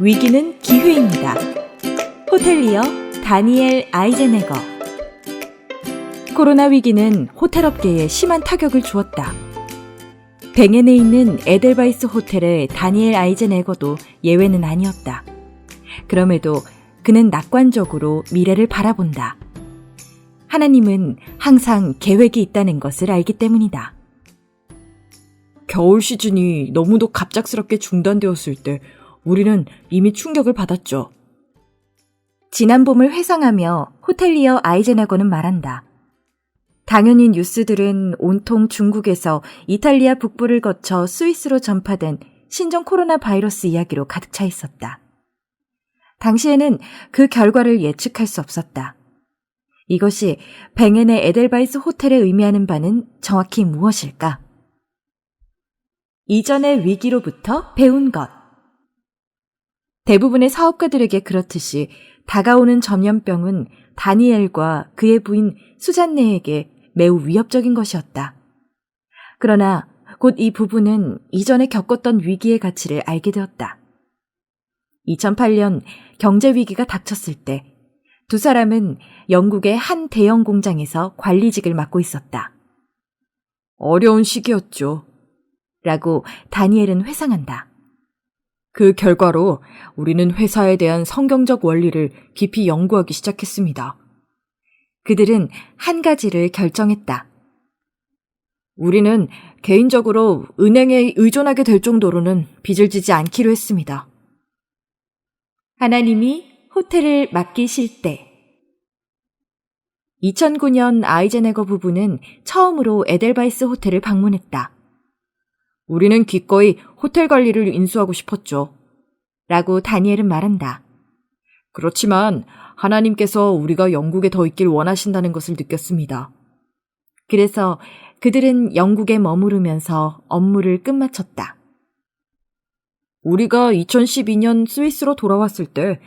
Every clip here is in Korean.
위기는 기회입니다. 호텔리어 다니엘 아이젠에거 코로나 위기는 호텔업계에 심한 타격을 주었다. 뱅엔에 있는 에델바이스 호텔의 다니엘 아이젠에거도 예외는 아니었다. 그럼에도 그는 낙관적으로 미래를 바라본다. 하나님은 항상 계획이 있다는 것을 알기 때문이다. 겨울 시즌이 너무도 갑작스럽게 중단되었을 때 우리는 이미 충격을 받았죠. 지난 봄을 회상하며 호텔리어 아이젠하거는 말한다. 당연히 뉴스들은 온통 중국에서 이탈리아 북부를 거쳐 스위스로 전파된 신종 코로나 바이러스 이야기로 가득 차 있었다. 당시에는 그 결과를 예측할 수 없었다. 이것이 뱅엔의 에델바이스 호텔에 의미하는 바는 정확히 무엇일까? 이전의 위기로부터 배운 것. 대부분의 사업가들에게 그렇듯이 다가오는 전염병은 다니엘과 그의 부인 수잔네에게 매우 위협적인 것이었다. 그러나 곧 이 부부는 이전에 겪었던 위기의 가치를 알게 되었다. 2008년 경제 위기가 닥쳤을 때 두 사람은 영국의 한 대형 공장에서 관리직을 맡고 있었다. 어려운 시기였죠. 라고 다니엘은 회상한다. 그 결과로 우리는 회사에 대한 성경적 원리를 깊이 연구하기 시작했습니다. 그들은 한 가지를 결정했다. 우리는 개인적으로 은행에 의존하게 될 정도로는 빚을 지지 않기로 했습니다. 하나님이 호텔을 맡기실 때 2009년 아이젠에거 부부는 처음으로 에델바이스 호텔을 방문했다. 우리는 기꺼이 호텔 관리를 인수하고 싶었죠. 라고 다니엘은 말한다. 그렇지만 하나님께서 우리가 영국에 더 있길 원하신다는 것을 느꼈습니다. 그래서 그들은 영국에 머무르면서 업무를 끝마쳤다. 우리가 2012년 스위스로 돌아왔을 때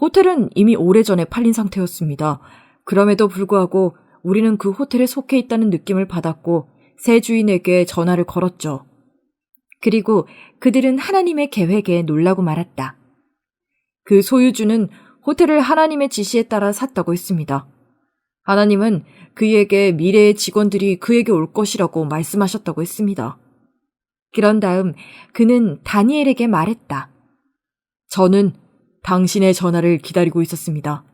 호텔은 이미 오래전에 팔린 상태였습니다. 그럼에도 불구하고 우리는 그 호텔에 속해 있다는 느낌을 받았고 새 주인에게 전화를 걸었죠. 그리고 그들은 하나님의 계획에 놀라고 말았다. 그 소유주는 호텔을 하나님의 지시에 따라 샀다고 했습니다. 하나님은 그에게 미래의 직원들이 그에게 올 것이라고 말씀하셨다고 했습니다. 그런 다음 그는 다니엘에게 말했다. 저는 당신의 전화를 기다리고 있었습니다.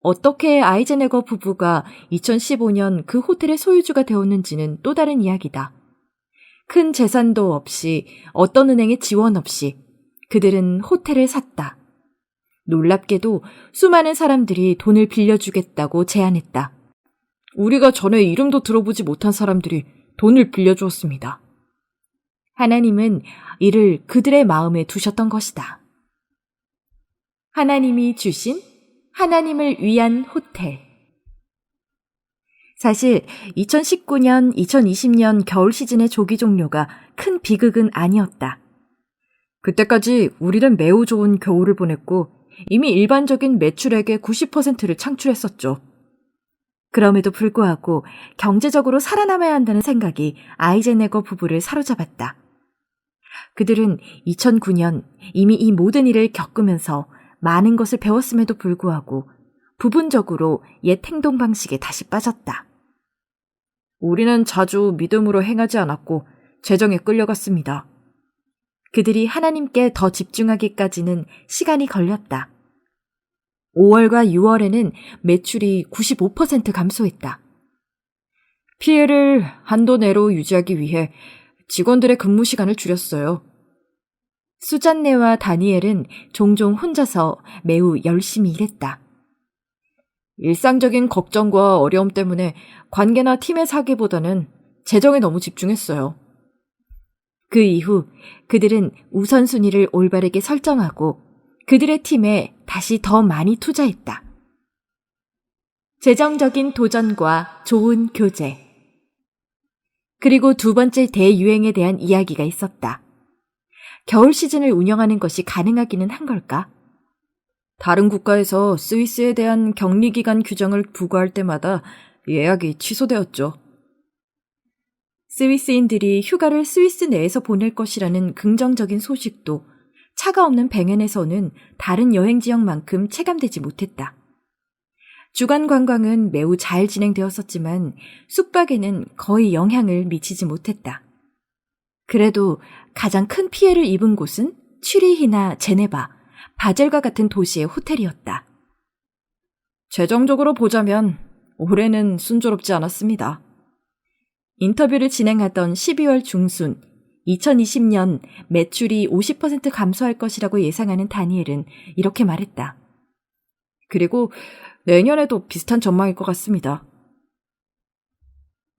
어떻게 아이젠에거 부부가 2015년 그 호텔의 소유주가 되었는지는 또 다른 이야기다. 큰 재산도 없이 어떤 은행의 지원 없이 그들은 호텔을 샀다. 놀랍게도 수많은 사람들이 돈을 빌려주겠다고 제안했다. 우리가 전에 이름도 들어보지 못한 사람들이 돈을 빌려주었습니다. 하나님은 이를 그들의 마음에 두셨던 것이다. 하나님이 주신 하나님을 위한 호텔. 사실 2019년, 2020년 겨울 시즌의 조기 종료가 큰 비극은 아니었다. 그때까지 우리는 매우 좋은 겨울을 보냈고 이미 일반적인 매출액의 90%를 창출했었죠. 그럼에도 불구하고 경제적으로 살아남아야 한다는 생각이 아이젠에거 부부를 사로잡았다. 그들은 2009년 이미 이 모든 일을 겪으면서 많은 것을 배웠음에도 불구하고 부분적으로 옛 행동 방식에 다시 빠졌다. 우리는 자주 믿음으로 행하지 않았고 재정에 끌려갔습니다. 그들이 하나님께 더 집중하기까지는 시간이 걸렸다. 5월과 6월에는 매출이 95% 감소했다. 피해를 한도 내로 유지하기 위해 직원들의 근무 시간을 줄였어요. 수잔네와 다니엘은 종종 혼자서 매우 열심히 일했다. 일상적인 걱정과 어려움 때문에 관계나 팀의 사기보다는 재정에 너무 집중했어요. 그 이후 그들은 우선순위를 올바르게 설정하고 그들의 팀에 다시 더 많이 투자했다. 재정적인 도전과 좋은 교제. 그리고 두 번째 대유행에 대한 이야기가 있었다. 겨울 시즌을 운영하는 것이 가능하기는 한 걸까? 다른 국가에서 스위스에 대한 격리 기간 규정을 부과할 때마다 예약이 취소되었죠. 스위스인들이 휴가를 스위스 내에서 보낼 것이라는 긍정적인 소식도 차가 없는 뱅엔에서는 다른 여행 지역만큼 체감되지 못했다. 주간 관광은 매우 잘 진행되었었지만 숙박에는 거의 영향을 미치지 못했다. 그래도 가장 큰 피해를 입은 곳은 취리히나 제네바, 바젤과 같은 도시의 호텔이었다. 재정적으로 보자면 올해는 순조롭지 않았습니다. 인터뷰를 진행하던 12월 중순 2020년 매출이 50% 감소할 것이라고 예상하는 다니엘은 이렇게 말했다. 그리고 내년에도 비슷한 전망일 것 같습니다.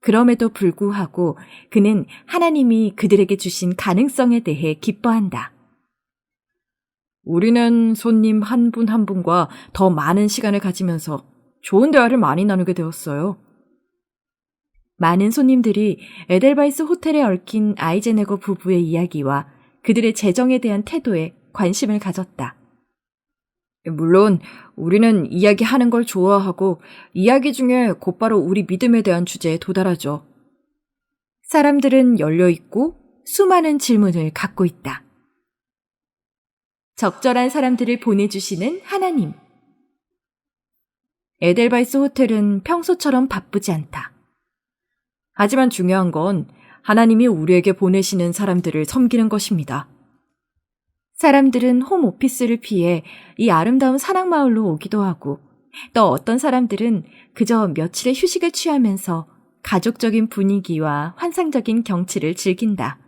그럼에도 불구하고 그는 하나님이 그들에게 주신 가능성에 대해 기뻐한다. 우리는 손님 한분한 분과 더 많은 시간을 가지면서 좋은 대화를 많이 나누게 되었어요. 많은 손님들이 에델바이스 호텔에 얽힌 아이제네거 부부의 이야기와 그들의 재정에 대한 태도에 관심을 가졌다. 물론 우리는 이야기하는 걸 좋아하고 이야기 중에 곧바로 우리 믿음에 대한 주제에 도달하죠. 사람들은 열려 있고 수많은 질문을 갖고 있다. 적절한 사람들을 보내주시는 하나님. 에델바이스 호텔은 평소처럼 바쁘지 않다. 하지만 중요한 건 하나님이 우리에게 보내시는 사람들을 섬기는 것입니다. 사람들은 홈 오피스를 피해 이 아름다운 산악 마을로 오기도 하고 또 어떤 사람들은 그저 며칠의 휴식을 취하면서 가족적인 분위기와 환상적인 경치를 즐긴다.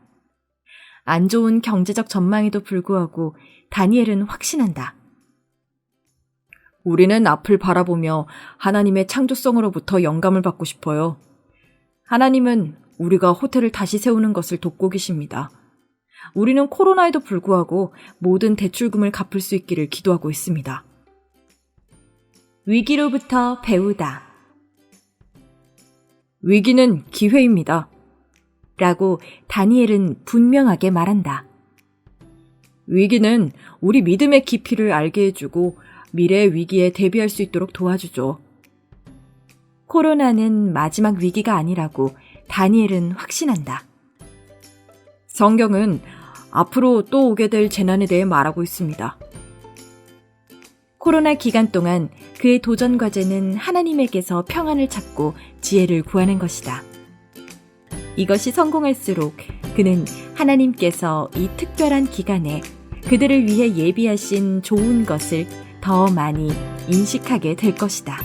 안 좋은 경제적 전망에도 불구하고 다니엘은 확신한다. 우리는 앞을 바라보며 하나님의 창조성으로부터 영감을 받고 싶어요. 하나님은 우리가 호텔을 다시 세우는 것을 돕고 계십니다. 우리는 코로나에도 불구하고 모든 대출금을 갚을 수 있기를 기도하고 있습니다. 위기로부터 배우다. 위기는 기회입니다. 라고 다니엘은 분명하게 말한다. 위기는 우리 믿음의 깊이를 알게 해주고 미래의 위기에 대비할 수 있도록 도와주죠. 코로나는 마지막 위기가 아니라고 다니엘은 확신한다. 성경은 앞으로 또 오게 될 재난에 대해 말하고 있습니다. 코로나 기간 동안 그의 도전 과제는 하나님에게서 평안을 찾고 지혜를 구하는 것이다. 이것이 성공할수록 그는 하나님께서 이 특별한 기간에 그들을 위해 예비하신 좋은 것을 더 많이 인식하게 될 것이다.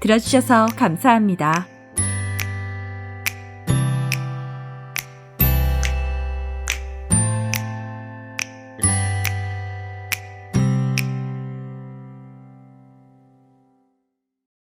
들어주셔서 감사합니다.